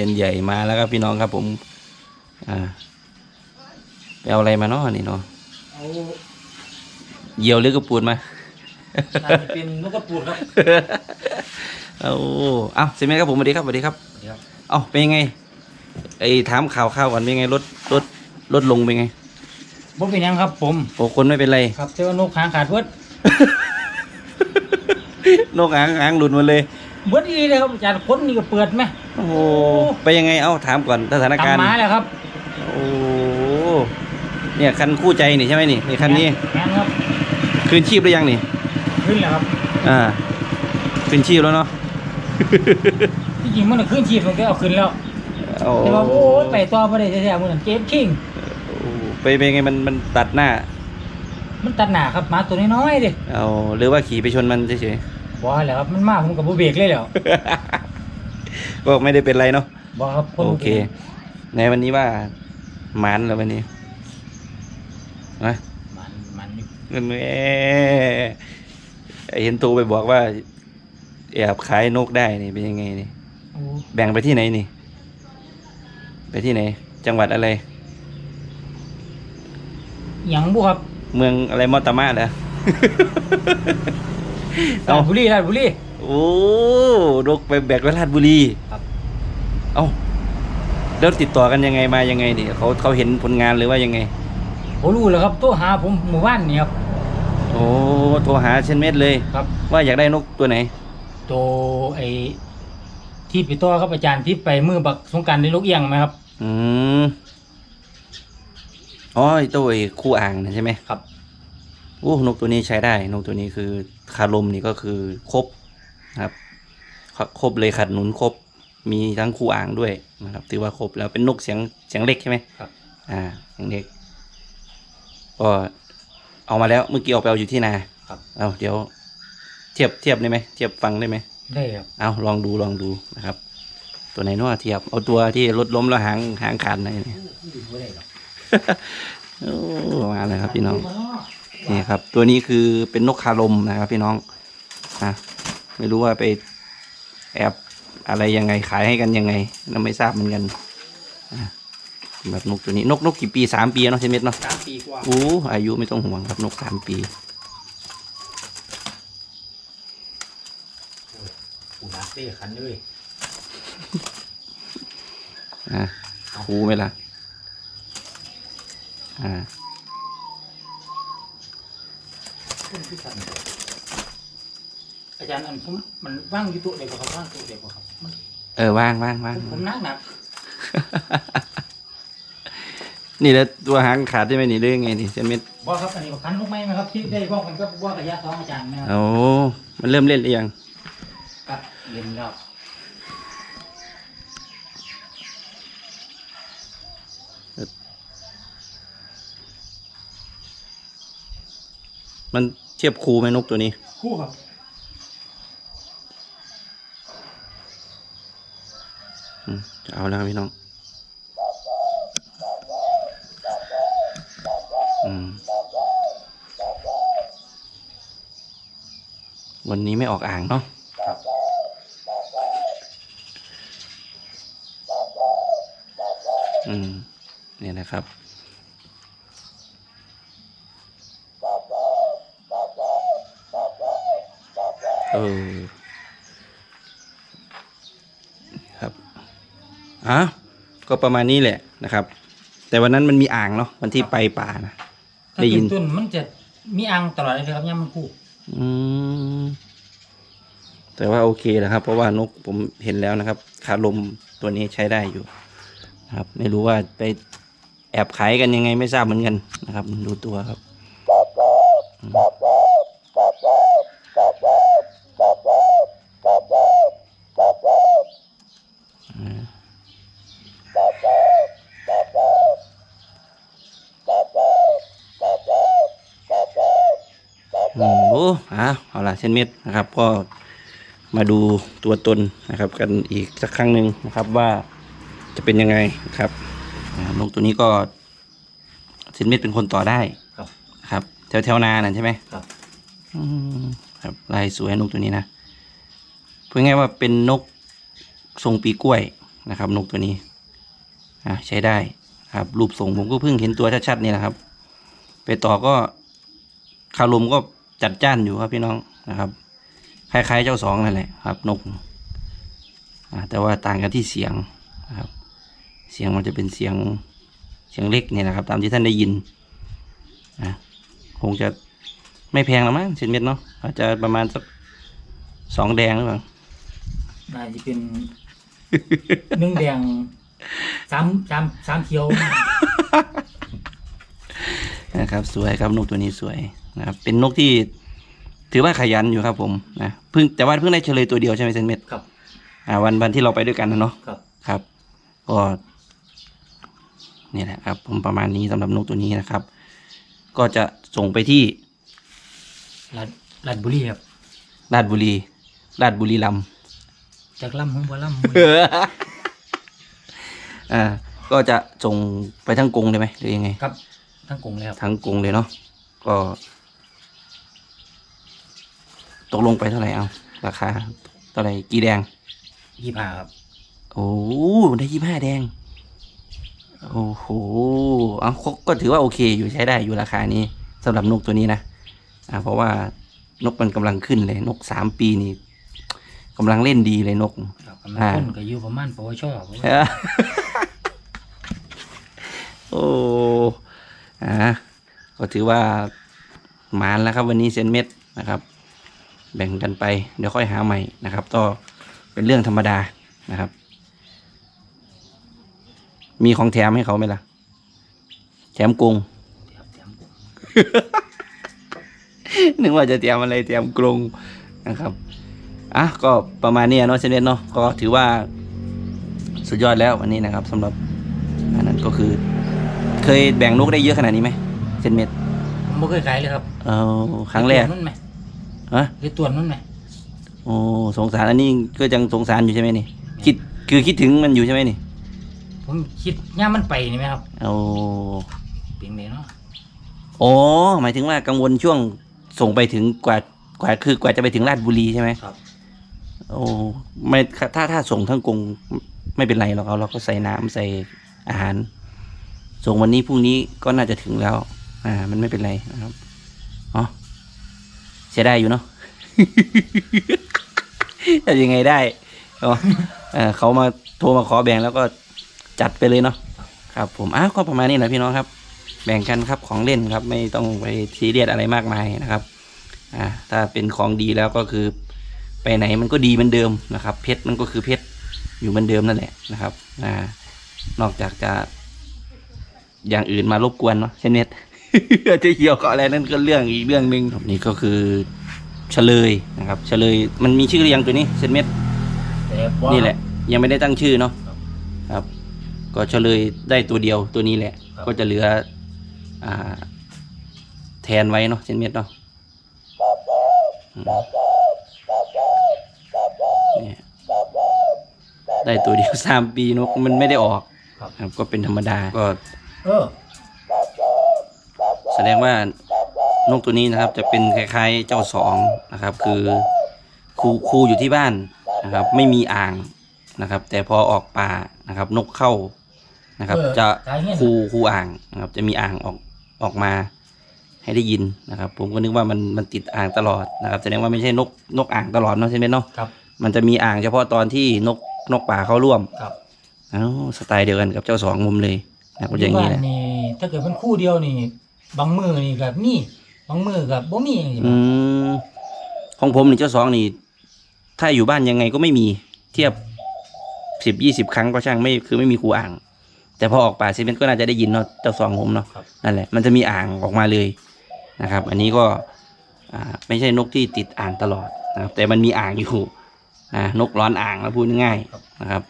ซียนใหญ่มาแล้วครับพี่น้องครับผม อ่าไปเอาอะไรมาเนาะนี่เนาะเอาเหยี่ยวหรือกระปูดมา น่าจะเป็นนกกระปูดครับ เอาเอาเซมครับผมสวัสดีครับสวัสดีครับเดี๋ยวเอาเป็นยังไงไอ้ถามข่าวข่าวก่อนเป็นยังไงรถรถรถลงเป็นไงบ่เป็นหยังครับผมโอ้คนไม่เป็นไร ครับแต่ว่านกหางขาดเบิดนกหางหางหลุดหมดเลย เบิดอีเลยครับอาจารย์คนนี่ก็เปิดไหม โอ้โหไปยังไงเอ้าถามก่อนสถานการณ์ตามมาแล้วครับ โอ้เนี่ยคันคู่ใจนี่ใช่ไหมนี่นี่คันนี้แม่นครับคืนชีพหรือยังนี่ขึ้นแล้วครับอ่าคืนชีพแล้วเนาะที่จริงมันก็ขึ้นชีพมันก็เอาขึ้นแล้วโอ้แต่ว่าโอ้ยไปต่อบ่ได้แท้ๆมื้อนั้นเจ็บคิงไปเป็นไงมันมันตัดหน้า มันตัดหน้าครับหมาตัวน้อยๆเด้เอาหรือว่าขี่ไปชนมันเฉยบ่แล้วครับมันมาผมก็บ่เบรกเลยแล้วๆ ก็ไม่ได้เป็นไรเนาะบ่ครับนโอเค ในวันนี้ว่าหมันแล้ววันนี้นะมันมันนี่เงินแม่เห็นตูไปบอกว่า แอบขายนกได้นี่เป็นยังไงนี่ โอ้แบ่งไปที่ไหนนี่ ไปที่ไหน จังหวัดอะไร หยังบ่ครับเมืองอะไรมอตามะเหรอราชบุรีราชบุรี โอ้นกไปแบกไว้ราชบุรีครับ เอ้าแล้วติดต่อกันยังไงมายังไงนี่เขาเขาเห็นผลงานหรือว่ายังไง ผมรู้แล้วครับโทรหาผมหมู่บ้านนี่ครับ โอ้โทรหาเช่นเม็ดเลย ครับ ว่าอยากได้นกตัวไหน ตัวไอ้ที่ไปต่อครับอาจารย์ที่ไปมือบักสงกรารในลูกเอียงไหมครับ อืมอ๋อไอ้ตัวไอ้คู่อ่างนะใช่ไหมครับ โอ้นกตัวนี้ใช้ได้ นกตัวนี้คือคารมนี่ก็คือครบนะ ครับครครบเลยขัดหนุนครบมีทั้งคู่อ่างด้วยนะครับ ถือว่าครบแล้วเป็นนกเสียงเสียงเล็กใช่ไหมครับ อ่าเสียงเล็กก็เอามาแล้วเมื่อกี้ออกไปเอาอยู่ที่นาครับ เอาเดี๋ยว เทียบเทียบได้ไหมเทียบฟังได้ไหมได้ครับเอาลองดูลองดูนะครับ ตัวไหนเนาะเทียบเอาตัวที่รถล้มแล้วหางหางขาดหน่อยนี่ไม่ได้หรอกโอ้มาเลยครับพี่น้องนี่ครับ ตัวนี้คือเป็นนกคารมนะครับ พี่น้องอะ ไม่รู้ว่าไปแอบอะไรยังไงขายให้กันยังไงเราไม่ทราบเหมือนกันอะแบบนกตัวนี้นกนกกี่ปีสามปีเนาะเชนเม็ดเนาะสามปีกว่าโอ้อายุไม่ต้องห่วงครับนกสามปีปูนักเต้ขันเลยอะคูไหมล่ะอ่าอา จารย์อันผมมันว่างอยู่ตัวเดียวครับว่างตัวเดียวครับมันเออว่างว่างว่างผมนักหนักนี่แล้วตัวหางขาดได้ไหมนี่เรื่องไงนี่เซนเม็ดว่าครับอันนี้ขันลูกไม้ไหมครับที่ได้บอกกันก็ว่ากับยาสองอาจารย์นะครับโอ้มันเริ่มเล่นหรือยังครับเรียนแล้วมันเทียบครูไหมนกตัวนี้ คู่ครับ อืม จะเอาแล้วครับพี่น้องอวันนี้ไม่ออกอ่างเนาะอืมเนี่ยนะครับเออ ก็ประมาณนี้แหละนะครับ แต่วันนั้นมันมีอ่างเนาะวันที่ไปป่านะถ้าได้ยิเป็นน ต้นมันจะมีอังตลอดเลยครับย่ามันคู่อืมแต่ว่าโอเคนะครับ เพราะว่านกผมเห็นแล้วนะครับคาลมตัวนี้ใช้ได้อยู่นะครับ ไม่รู้ว่าไปแอบขายกันยังไงไม่ทราบเหมือนกันนะครับ ดูตัวครับอืมอ่าอืมโอ้ เอาเอาละเช่นเม็ดนะครับ ก็มาดูตัวตนนะครับ กันอีกสักครั้งหนึ่งนะครับว่าจะเป็นยังไงนะครับอ่านกตัวนี้ก็เช่นเม็ดเป็นคนต่อได้ครับครับแถวแถวๆนานั่นใช่ไหมครับอืมครับลายสวยนกตัวนี้นะพูดง่ายๆว่าเป็นนกทรงปีกล้วยนะครับ นกตัวนี้อะใช้ได้ครับ รูปทรงผมก็เพิ่งเห็นตัวชัดๆนี่แหละครับ ไปต่อก็คารมก็ จัดจ้านอยู่ครับพี่น้องนะครับคล้ายๆเจ้าสองนั่นแหละครับ นกอ่าแต่ว่าต่างกันที่เสียงนะครับ เสียงมันจะเป็นเสียงเสียงเล็กเนี่ยนะครับ ตามที่ท่านได้ยินอะคงจะไม่แพงหรอกมั้งเซนเม็ดเนาะอาจจะประมาณสักสองแดงหรือเปล่าน่าจะเป็นหนึ่งแดงสามสามสามเขียวนะครับ สวยครับนกตัวนี้สวย นะครับเป็นนกที่ถือว่าขยันอยู่ครับ ผมนะเพิ่งแต่ว่าเพิ่งได้เฉลยตัวเดียวใช่ไหมเซนเม็ดครับอ่าวันวันที่เราไปด้วยกันนะเนาะครับ ครับก็นี่แหละครับ ผมประมาณนี้สำหรับนกตัวนี้นะครับ ก็จะส่งไปที่ลัดลัดบุรีครับราชบุรีราชบุรีลำจากลำของบัวลำอ่าก็จะส่งไปทั้งกรงเลยไหมหรือยังไง ครับ ทั้งกรุงเลยครับทั้งกรงเลยเนาะก็ ตกลงไปเท่าไหร่เอาราคาเท่าไหร่กี่แดงยี่ห้าครับ โอ้ได้ยี่ห้าแดง โอ้โหเอาก็ก็ถือว่าโอเคอยู่ใช้ได้อยู่ราคานี้สำหรับนกตัวนี้นะอ่าเพราะว่านกมันกำลังขึ้นเลย นกสามปีนี่กำลังเล่นดีเลยนกครับกำลังอ่าต้นก็อยู่ประมาณปวชเพราะว่าเออโอ้อ่าก็ถือว่าหมานแล้วครับ วันนี้เซนเม็ดนะครับ แบ่งกันไปเดี๋ยวค่อยหาใหม่นะครับก็เป็นเรื่องธรรมดานะครับ มีของแถมให้เขาไหมล่ะ แถมกรงครับแถมกรุงนึกว่าจะเตรียมอะไรเตรียมกรงนะครับอะก็ประมาณนี้เนาะเซนเม็ดเนาะก็ถือว่าสุดยอดแล้ววันนี้นะครับสำหรับอันนั้นก็คือ เคยแบ่งนกได้เยอะขนาดนี้ไหมเซนเม็ดผมไม่เคยขายเลยครับเอาครั้งแรก ฮะ หรือตัวนั่นไหมโอ้สงสารอันนี้ก็ยังสงสารอยู่ใช่ไหมนี่ คิดคือคิดถึงมันอยู่ใช่ไหมนี่ผมคิดย่ามมันไปนี่ไหมครับเอาเพียงเดียวเนาะโอ้หมายถึงว่ากังวลช่วงส่งไปถึงกว่ากว่าคือกว่าจะไปถึงราชบุรีใช่ไหมครับ โอ้ไม่ถ้าถ้าส่งทั้งกรงไม่เป็นไรหรอกเอาเราก็ใส่น้ำใส่อาหาร ส่งวันนี้พรุ่งนี้ก็น่าจะถึงแล้ว อ่า มันไม่เป็นไรนะครับอ๋อ เสียได้อยู่เนาะ จะยังไงได้เนาะเออเขามาโทรมาขอแบ่งแล้วก็จัดไปเลยเนาะครับ ผมอ้าวก็ประมาณนี้แหละพี่น้องครับ แบ่งกันครับของเล่นครับ ไม่ต้องไปซีเรียสอะไรมากมายนะครับอ่าถ้าเป็นของดีแล้วก็คือ ไปไหนมันก็ดีเหมือนเดิมนะครับ เพชรมันก็คือเพชรอยู่เหมือนเดิมนั่นแหละนะครับอ่านอกจากจะอย่างอื่นมารบกวนเนาะเช่นเน็ต จะเกี่ยวกับอะไรนั่นก็เรื่องอีกเรื่องหนึ่งนี่ก็คือเฉลยนะครับเฉลยมันมีชื่อหรือยังตัวนี้เซนเม็ดแต่ว่านี่แหละ ยังไม่ได้ตั้งชื่อเนาะครับครับก็เฉลยได้ตัวเดียวตัวนี้แหละครับก็จะเหลืออ่า แทนไว้เนาะเซนเม็ดเนาะอืมเนี่ยได้ตัวเดียวสามปีนกมันไม่ได้ออกครับครับก็เป็นธรรมดาก็เออแส ดงว่านกตัวนี้นะครับจะเป็นคล้ายๆเจ้าสองนะครับ คือครูครูอยู่ที่บ้านนะครับ ไม่มีอ่างนะครับ แต่พอออกป่านะครับ นกเข้านะครับเออจะขายเงี้ยครูครูอ่างนะครับ จะมีอ่างออกออกมาให้ได้ยินนะครับ ผมก็นึกว่ามันมันติดอ่างตลอดนะครับแสดงว่าไม่ใช่นกนกอ่างตลอดเนาะใช่ไหมเนาะครับ มันจะมีอ่างเฉพาะตอนที่นกนกป่าเข้าร่วมครับเอ้าสไตล์เดียวกันกับเจ้าสองมุมเลยนะก็อย่างนี้แหละบ้นี่ถ้าเกิดเป็นคู่เดียวนี่ บางมือนี่กับมีบางมือกับบ่มีอย่างนี้อืมของผมนี่เจ้าสองนี่ ถ้าอยู่บ้านยังไงก็ไม่มีเทียบสิบยี่สิบครั้งก็ช่างไม่คือไม่มีครูอ่าง แต่พอออกป่าเซเว่นก็น่าจะได้ยินเนาะเจ้าสองผมเนาะครับนั่นแหละมันจะมีอ่างออกมาเลยนะครับ อันนี้ก็อ่าไม่ใช่นกที่ติดอ่างตลอดนะครับ แต่มันมีอ่างอยู่อ่านกร้อนอ่างแล้วพูดง่ายๆนะครับ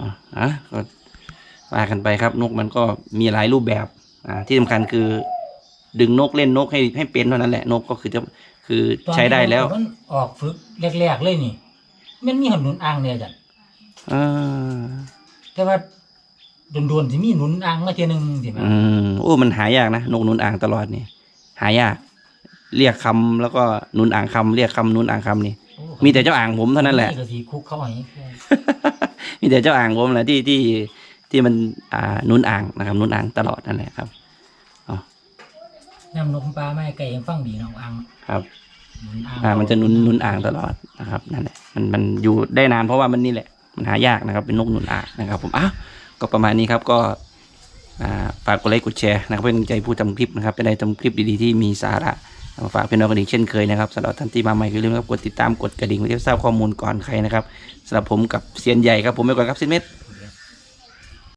อะอะก็ว่ากันไปครับ นกมันก็มีหลายรูปแบบ อ่าที่สำคัญคือ ดึงนกเล่นนกให้ให้เป็นเท่านั้นแหละนกก็คือจะคือตอนใช้ได้แล้วมันออกฝึกแรกๆเลยนี่ มันมีหนุนอ่างเนี่ยจ้ะอ่าแต่ว่าโดนๆสิมีหนุนอ่างมาเทียหนึงสิแม่อืมโอ้มันหายากนะนกหนุนอ่างตลอดนี่หายาก เรียกคำแล้วก็หนุนอ่างคำเรียกคำหนุนอ่างคำนี่โอ้มีแต่เจ้าอ่างผมเท่านั้นแหละก็สิคุกเข้าให้มีแต่เจ้าอ่างผมแหละที่ที่ ที่มันอ่าหนุนอ่างนะครับหนุนอ่างตลอดนั่นแหละครับน้ำนมปลาไม่ไก่ยังฟังดีเนาะอ่างครับหนุนอ่างอ่ามันจะหนุนหนุนอ่างตลอดนะครับนั่นแหละมันมันอยู่ได้นานเพราะว่ามันนี่แหละมันหายากนะครับ เป็นนกหนุนอ่างนะครับ ผมอะก็ประมาณนี้ครับก็อ่าฝากกดไลค์กดแชร์นะครับเป็นกำลังใจผู้ทำคลิปนะครับเป็นได้ทำคลิปดีๆที่มีสาระมาฝากพี่น้องกันอีกเช่นเคยนะครับสำหรับท่านที่มาใหม่อย่าลืมนะครับกดติดตามกดกระดิ่งเพื่อจะทราบข้อมูลก่อนใครนะครับสำหรับผมกับเซียนใหญ่ครับผมไปก่อนครับเซียนเม็ด